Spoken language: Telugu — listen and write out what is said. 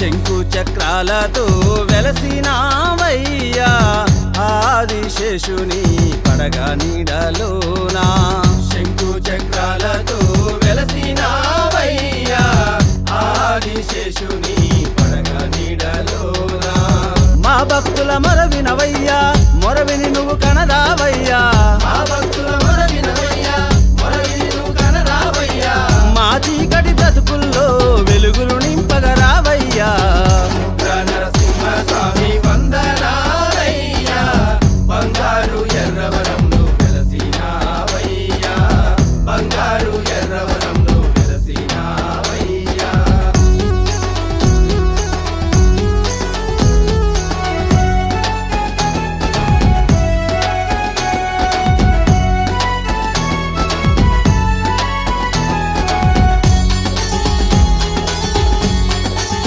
శంకు చక్రాలతో వెలసినావయ్యా. ఆదిశేషుని పడగా నీడలోనా. శంకు చక్రాలతో వెలసినావయ్యా. ఆదిశేషుని పడగా నీడలోనా. మా భక్తుల మొరవినవయ్యా మొరవిని నువ్వు